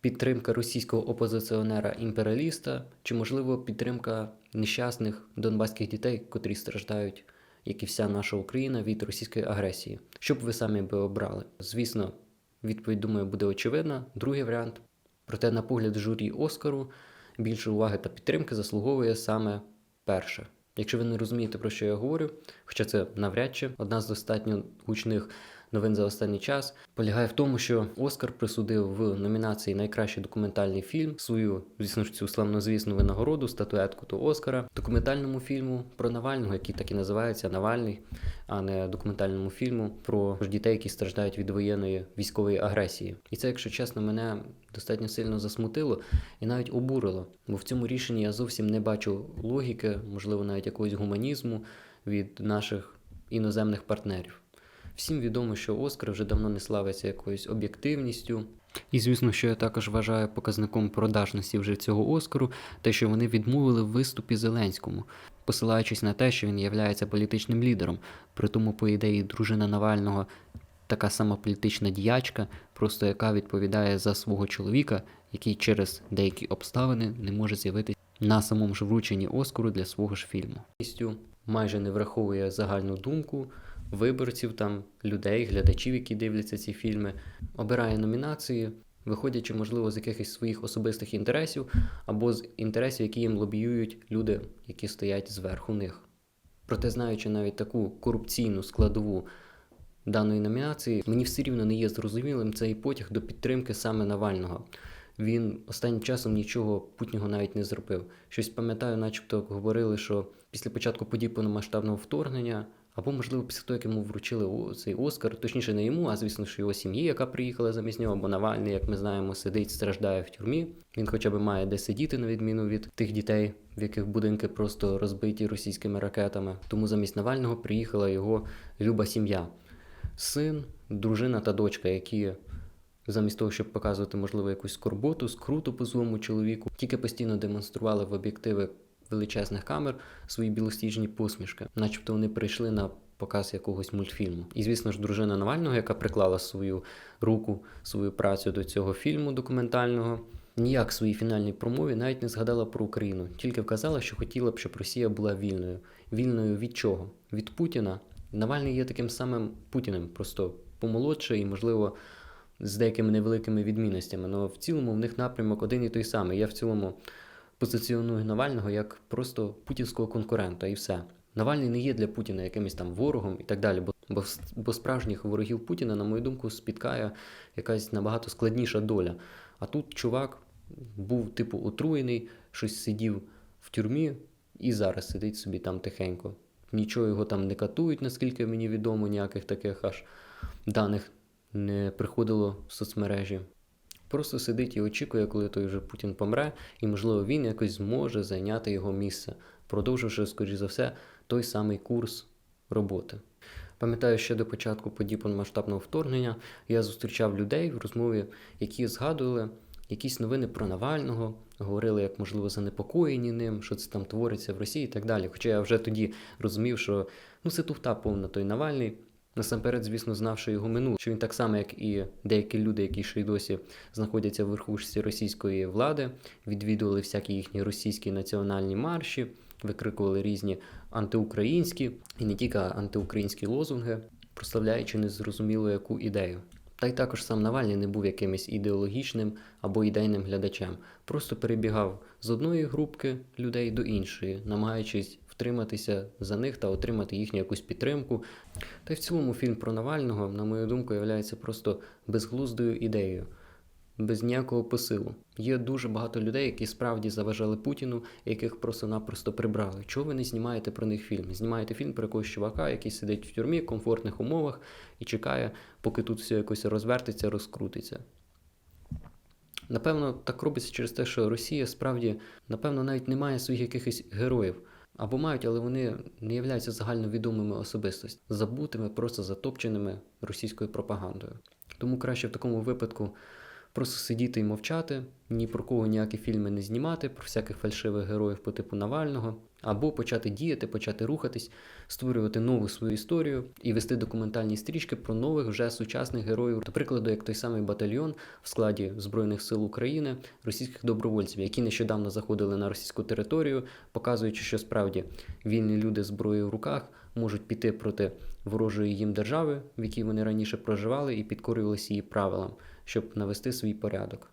підтримка російського опозиціонера імперіаліста, чи можливо підтримка нещасних донбаських дітей, котрі страждають, як і вся наша Україна, від російської агресії. Що б ви самі би обрали? Звісно, відповідь думаю буде очевидна. Другий варіант. Проте, на погляд журі Оскару, більше уваги та підтримки заслуговує саме перше. Якщо ви не розумієте, про що я говорю, хоча це навряд чи одна з достатньо гучних новин за останній час, полягає в тому, що Оскар присудив в номінації Найкращий документальний фільм свою, звісно ж, цю славнозвісну винагороду, статуетку до Оскара, документальному фільму про Навального, який так і називається Навальний, а не документальному фільму про дітей, які страждають від воєнної військової агресії. І це, якщо чесно, мене достатньо сильно засмутило і навіть обурило. Бо в цьому рішенні я зовсім не бачу логіки, можливо, навіть якогось гуманізму від наших іноземних партнерів. Всім відомо, що Оскар вже давно не славиться якоюсь об'єктивністю. І звісно, що я також вважаю показником продажності вже цього Оскару, те, що вони відмовили в виступі Зеленському, посилаючись на те, що він є політичним лідером. При тому, по ідеї, дружина Навального така сама політична діячка, просто яка відповідає за свого чоловіка, який через деякі обставини не може з'явитися на самому ж врученні Оскару для свого ж фільму. Майже не враховує загальну думку виборців, там людей, глядачів, які дивляться ці фільми, обирає номінації, виходячи, можливо, з якихось своїх особистих інтересів або з інтересів, які їм лобіюють люди, які стоять зверху них. Проте, знаючи навіть таку корупційну складову даної номінації, мені все рівно не є зрозумілим цей потяг до підтримки саме Навального. Він останнім часом нічого путнього навіть не зробив. Щось пам'ятаю, начебто говорили, що після початку подій повномасштабного вторгнення, або, можливо, після того, як йому вручили цей Оскар, точніше не йому, а звісно, що його сім'ї, яка приїхала замість нього, бо Навальний, як ми знаємо, сидить, страждає в тюрмі. Він хоча б має де сидіти, на відміну від тих дітей, в яких будинки просто розбиті російськими ракетами. Тому замість Навального приїхала його люба сім'я, син, дружина та дочка, які замість того, щоб показувати, можливо, якусь скорботу, скруту по злому чоловіку, тільки постійно демонстрували в об'єктиви величезних камер свої білостіжні посмішки, начебто вони прийшли на показ якогось мультфільму. І, звісно ж, дружина Навального, яка приклала свою руку, свою працю до цього фільму документального. Ніяк в своїй фінальній промові навіть не згадала про Україну, тільки вказала, що хотіла б, щоб Росія була вільною. Вільною від чого? Від Путіна. Навальний є таким самим Путіним, просто помолодше і, можливо, з деякими невеликими відмінностями. Але в цілому в них напрямок один і той самий. Я в цілому позиціоную Навального як просто путінського конкурента, і все. Навальний не є для Путіна якимось там ворогом і так далі. Бо, бо справжніх ворогів Путіна, на мою думку, спіткає якась набагато складніша доля. А тут чувак був, типу, отруєний, щось сидів в тюрмі і зараз сидить собі там тихенько. Нічого його там не катують, наскільки мені відомо, ніяких таких аж даних не приходило в соцмережі. Просто сидить і очікує, коли той вже Путін помре, і, можливо, він якось зможе зайняти його місце, продовживши, скоріш за все, той самий курс роботи. Пам'ятаю, ще до початку подій повномасштабного вторгнення я зустрічав людей в розмові, які згадували якісь новини про Навального, говорили, як можливо занепокоєні ним, що це там твориться в Росії і так далі. Хоча я вже тоді розумів, що ну це туфта повна той Навальний. Насамперед, звісно, знавши його минуле, що він так само, як і деякі люди, які ще й досі знаходяться в верхушці російської влади, відвідували всякі їхні російські національні марші, викрикували різні антиукраїнські і не тільки антиукраїнські лозунги, прославляючи незрозуміло яку ідею. Та й також сам Навальний не був якимось ідеологічним або ідейним глядачем, просто перебігав з одної групки людей до іншої, намагаючись втриматися за них та отримати їхню якусь підтримку. Та й в цілому фільм про Навального, на мою думку, є просто безглуздою ідеєю, без ніякого посилу. Є дуже багато людей, які справді заважали Путіну, яких просто-напросто прибрали. Чого ви не знімаєте про них фільм? Знімаєте фільм про якогось чувака, який сидить в тюрмі в комфортних умовах і чекає, поки тут все якось розвертиться, розкрутиться. Напевно, так робиться через те, що Росія справді, напевно, навіть не має своїх якихось героїв. Або мають, але вони не являються загальновідомими особистостями, забутими, просто затопченими російською пропагандою. Тому краще в такому випадку просто сидіти і мовчати, ні про кого ніякі фільми не знімати, про всяких фальшивих героїв по типу Навального, або почати діяти, почати рухатись, створювати нову свою історію і вести документальні стрічки про нових вже сучасних героїв, до прикладу, як той самий батальйон в складі Збройних сил України російських добровольців, які нещодавно заходили на російську територію, показуючи, що справді вільні люди з зброєю в руках можуть піти проти ворожої їм держави, в якій вони раніше проживали, і підкорювалися її правилам, щоб навести свій порядок.